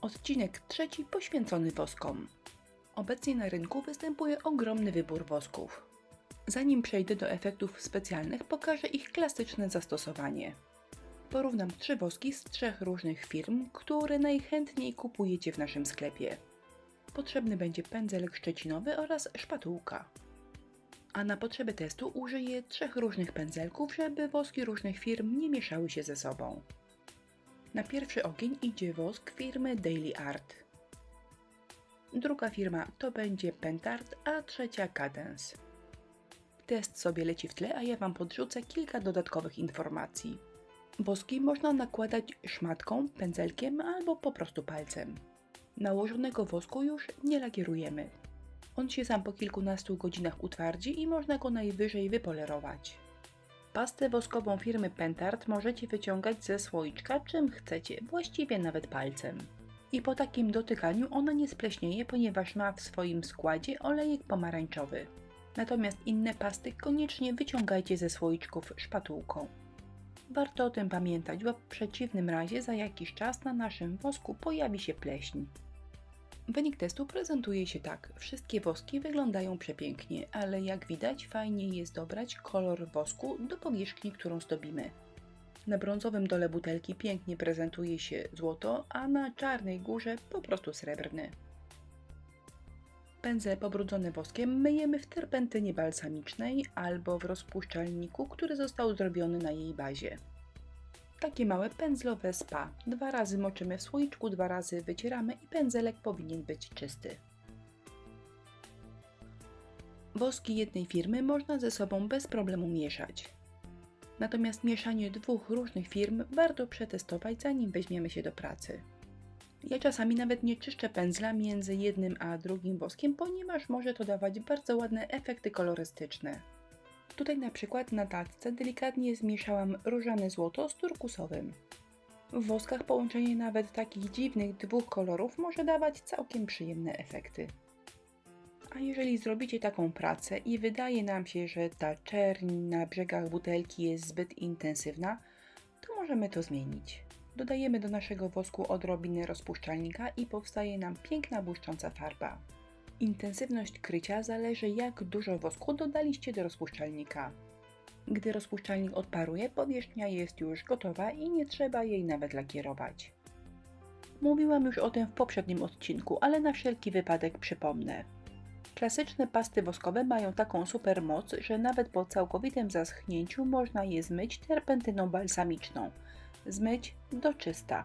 Odcinek trzeci poświęcony woskom. Obecnie na rynku występuje ogromny wybór wosków. Zanim przejdę do efektów specjalnych, pokażę ich klasyczne zastosowanie. Porównam trzy woski z trzech różnych firm, które najchętniej kupujecie w naszym sklepie. Potrzebny będzie pędzelek szczecinowy oraz szpatułka. A na potrzeby testu użyję trzech różnych pędzelków, żeby woski różnych firm nie mieszały się ze sobą. Na pierwszy ogień idzie wosk firmy Daily Art. Druga firma to będzie Pentart, a trzecia Cadence. Test sobie leci w tle, a ja Wam podrzucę kilka dodatkowych informacji. Woski można nakładać szmatką, pędzelkiem albo po prostu palcem. Nałożonego wosku już nie lakierujemy. On się sam po kilkunastu godzinach utwardzi i można go najwyżej wypolerować. Pastę woskową firmy Pentart możecie wyciągać ze słoiczka czym chcecie, właściwie nawet palcem. I po takim dotykaniu ona nie spleśnieje, ponieważ ma w swoim składzie olejek pomarańczowy. Natomiast inne pasty koniecznie wyciągajcie ze słoiczków szpatułką. Warto o tym pamiętać, bo w przeciwnym razie za jakiś czas na naszym wosku pojawi się pleśń. Wynik testu prezentuje się tak. Wszystkie woski wyglądają przepięknie, ale jak widać fajnie jest dobrać kolor wosku do powierzchni, którą zdobimy. Na brązowym dole butelki pięknie prezentuje się złoto, a na czarnej górze po prostu srebrny. Pędzle pobrudzone woskiem myjemy w terpentynie balsamicznej albo w rozpuszczalniku, który został zrobiony na jej bazie. Takie małe pędzlowe spa. Dwa razy moczymy w słoiczku, dwa razy wycieramy i pędzelek powinien być czysty. Woski jednej firmy można ze sobą bez problemu mieszać. Natomiast mieszanie dwóch różnych firm warto przetestować zanim weźmiemy się do pracy. Ja czasami nawet nie czyszczę pędzla między jednym a drugim woskiem, ponieważ może to dawać bardzo ładne efekty kolorystyczne. Tutaj na przykład na tacce delikatnie zmieszałam różane złoto z turkusowym. W woskach połączenie nawet takich dziwnych dwóch kolorów może dawać całkiem przyjemne efekty. A jeżeli zrobicie taką pracę i wydaje nam się, że ta czerń na brzegach butelki jest zbyt intensywna, to możemy to zmienić. Dodajemy do naszego wosku odrobinę rozpuszczalnika i powstaje nam piękna błyszcząca farba. Intensywność krycia zależy jak dużo wosku dodaliście do rozpuszczalnika. Gdy rozpuszczalnik odparuje, powierzchnia jest już gotowa i nie trzeba jej nawet lakierować. Mówiłam już o tym w poprzednim odcinku, ale na wszelki wypadek przypomnę. Klasyczne pasty woskowe mają taką super moc, że nawet po całkowitym zaschnięciu można je zmyć terpentyną balsamiczną. Zmyć do czysta.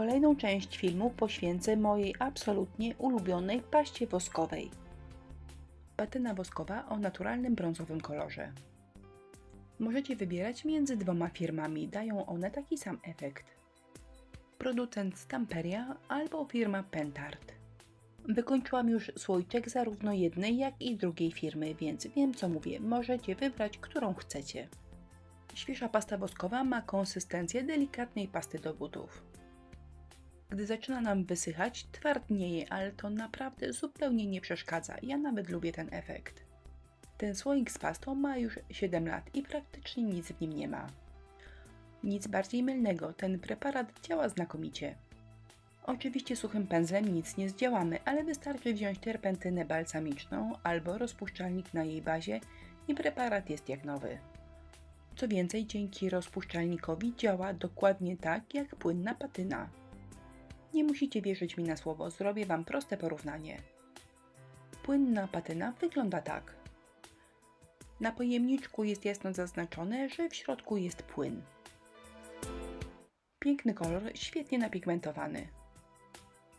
Kolejną część filmu poświęcę mojej absolutnie ulubionej paście woskowej. Patyna woskowa o naturalnym brązowym kolorze. Możecie wybierać między dwoma firmami, dają one taki sam efekt. Producent Stamperia albo firma Pentart. Wykończyłam już słoiczek zarówno jednej, jak i drugiej firmy, więc wiem co mówię, możecie wybrać, którą chcecie. Świeża pasta woskowa ma konsystencję delikatnej pasty do butów. Gdy zaczyna nam wysychać, twardnieje, ale to naprawdę zupełnie nie przeszkadza. Ja nawet lubię ten efekt. Ten słoik z pastą ma już 7 lat i praktycznie nic w nim nie ma. Nic bardziej mylnego, ten preparat działa znakomicie. Oczywiście suchym pędzlem nic nie zdziałamy, ale wystarczy wziąć terpentynę balsamiczną albo rozpuszczalnik na jej bazie i preparat jest jak nowy. Co więcej, dzięki rozpuszczalnikowi działa dokładnie tak jak płynna patyna. Nie musicie wierzyć mi na słowo, zrobię Wam proste porównanie. Płynna patyna wygląda tak. Na pojemniczku jest jasno zaznaczone, że w środku jest płyn. Piękny kolor, świetnie napigmentowany.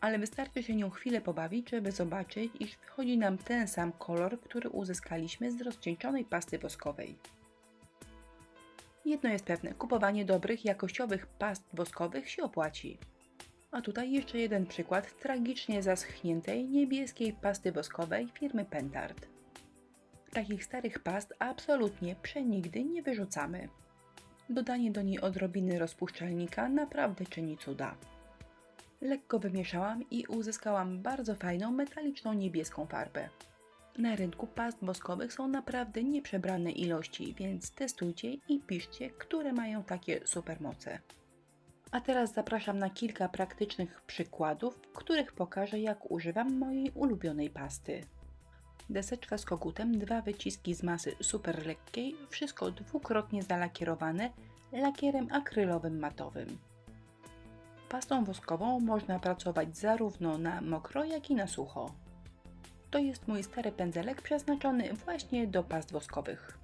Ale wystarczy się nią chwilę pobawić, żeby zobaczyć, iż wychodzi nam ten sam kolor, który uzyskaliśmy z rozcieńczonej pasty woskowej. Jedno jest pewne, kupowanie dobrych, jakościowych past woskowych się opłaci. A tutaj jeszcze jeden przykład tragicznie zaschniętej niebieskiej pasty woskowej firmy Pentart. Takich starych past absolutnie przenigdy nie wyrzucamy. Dodanie do niej odrobiny rozpuszczalnika naprawdę czyni cuda. Lekko wymieszałam i uzyskałam bardzo fajną metaliczną niebieską farbę. Na rynku past woskowych są naprawdę nieprzebrane ilości, więc testujcie i piszcie, które mają takie supermoce. A teraz zapraszam na kilka praktycznych przykładów, w których pokażę jak używam mojej ulubionej pasty. Deseczka z kogutem, dwa wyciski z masy super lekkiej, wszystko dwukrotnie zalakierowane lakierem akrylowym matowym. Pastą woskową można pracować zarówno na mokro, jak i na sucho. To jest mój stary pędzelek przeznaczony właśnie do past woskowych.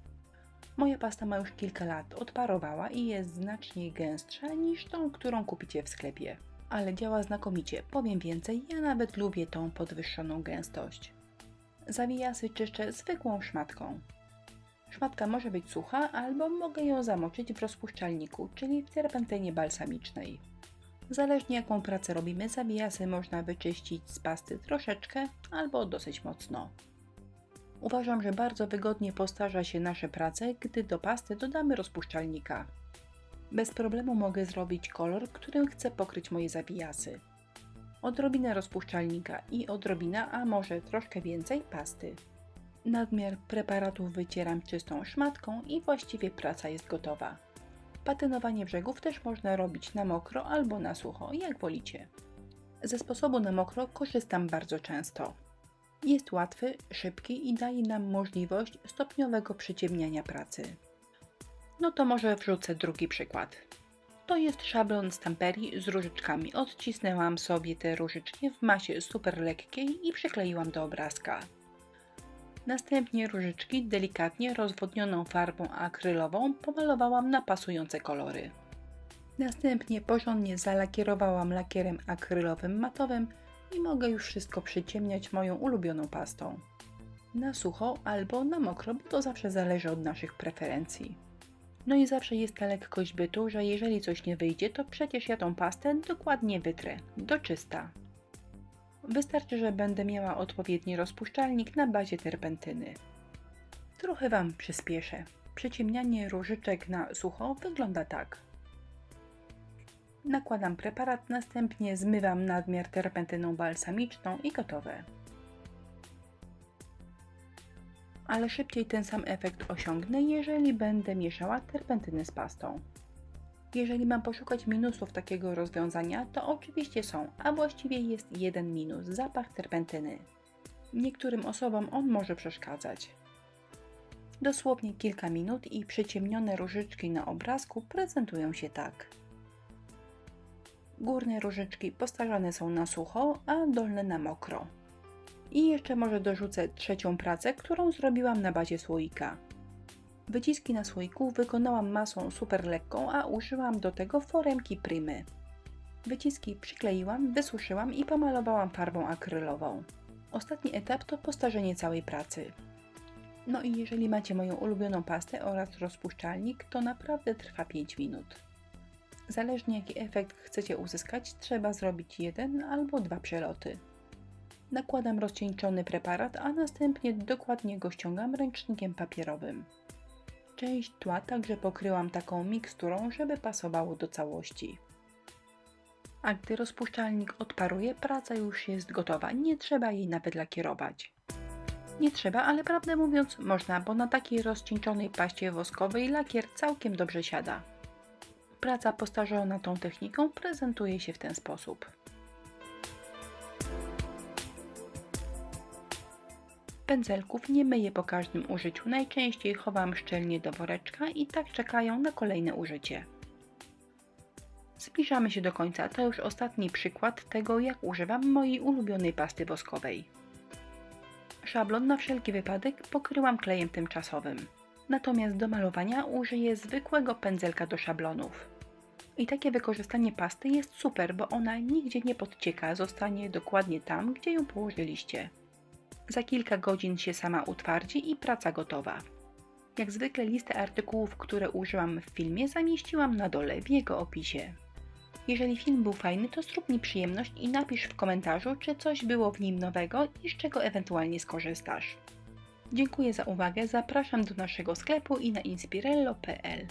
Moja pasta ma już kilka lat, odparowała i jest znacznie gęstsza niż tą, którą kupicie w sklepie. Ale działa znakomicie, powiem więcej, ja nawet lubię tą podwyższoną gęstość. Zawijasy czyszczę zwykłą szmatką. Szmatka może być sucha, albo mogę ją zamoczyć w rozpuszczalniku, czyli w terpentynie balsamicznej. Zależnie jaką pracę robimy, zawijasy można wyczyścić z pasty troszeczkę albo dosyć mocno. Uważam, że bardzo wygodnie postarza się nasze prace, gdy do pasty dodamy rozpuszczalnika. Bez problemu mogę zrobić kolor, którym chcę pokryć moje zawijasy. Odrobinę rozpuszczalnika i odrobina, a może troszkę więcej pasty. Nadmiar preparatów wycieram czystą szmatką i właściwie praca jest gotowa. Patynowanie brzegów też można robić na mokro albo na sucho, jak wolicie. Ze sposobu na mokro korzystam bardzo często. Jest łatwy, szybki i daje nam możliwość stopniowego przyciemniania pracy. No to może wrzucę drugi przykład. To jest szablon z tamperii z różyczkami. Odcisnęłam sobie te różyczki w masie super lekkiej i przykleiłam do obrazka. Następnie różyczki delikatnie rozwodnioną farbą akrylową pomalowałam na pasujące kolory. Następnie porządnie zalakierowałam lakierem akrylowym matowym i mogę już wszystko przyciemniać moją ulubioną pastą. Na sucho albo na mokro, bo to zawsze zależy od naszych preferencji. No i zawsze jest ta lekkość bytu, że jeżeli coś nie wyjdzie, to przecież ja tą pastę dokładnie wytrę, do czysta. Wystarczy, że będę miała odpowiedni rozpuszczalnik na bazie terpentyny. Trochę Wam przyspieszę. Przyciemnianie różyczek na sucho wygląda tak. Nakładam preparat, następnie zmywam nadmiar terpentyną balsamiczną i gotowe. Ale szybciej ten sam efekt osiągnę, jeżeli będę mieszała terpentyny z pastą. Jeżeli mam poszukać minusów takiego rozwiązania, to oczywiście są, a właściwie jest jeden minus zapach terpentyny. Niektórym osobom on może przeszkadzać. Dosłownie kilka minut i przyciemnione różyczki na obrazku prezentują się tak. Górne różyczki postarzane są na sucho, a dolne na mokro. I jeszcze może dorzucę trzecią pracę, którą zrobiłam na bazie słoika. Wyciski na słoiku wykonałam masą super lekką, a użyłam do tego foremki prymy. Wyciski przykleiłam, wysuszyłam i pomalowałam farbą akrylową. Ostatni etap to postarzenie całej pracy. No i jeżeli macie moją ulubioną pastę oraz rozpuszczalnik, to naprawdę trwa 5 minut. Zależnie jaki efekt chcecie uzyskać, trzeba zrobić jeden albo dwa przeloty. Nakładam rozcieńczony preparat, a następnie dokładnie go ściągam ręcznikiem papierowym. Część tła także pokryłam taką miksturą, żeby pasowało do całości. A gdy rozpuszczalnik odparuje, praca już jest gotowa, nie trzeba jej nawet lakierować. Nie trzeba, ale prawdę mówiąc można, bo na takiej rozcieńczonej paście woskowej lakier całkiem dobrze siada. Praca postarzona tą techniką prezentuje się w ten sposób. Pędzelków nie myję po każdym użyciu, najczęściej chowam szczelnie do woreczka i tak czekają na kolejne użycie. Zbliżamy się do końca, to już ostatni przykład tego jak używam mojej ulubionej pasty woskowej. Szablon na wszelki wypadek pokryłam klejem tymczasowym. Natomiast do malowania użyję zwykłego pędzelka do szablonów. I takie wykorzystanie pasty jest super, bo ona nigdzie nie podcieka, zostanie dokładnie tam, gdzie ją położyliście. Za kilka godzin się sama utwardzi i praca gotowa. Jak zwykle listę artykułów, które użyłam w filmie zamieściłam na dole w jego opisie. Jeżeli film był fajny, to zrób mi przyjemność i napisz w komentarzu, czy coś było w nim nowego i z czego ewentualnie skorzystasz. Dziękuję za uwagę, zapraszam do naszego sklepu i na inspirello.pl.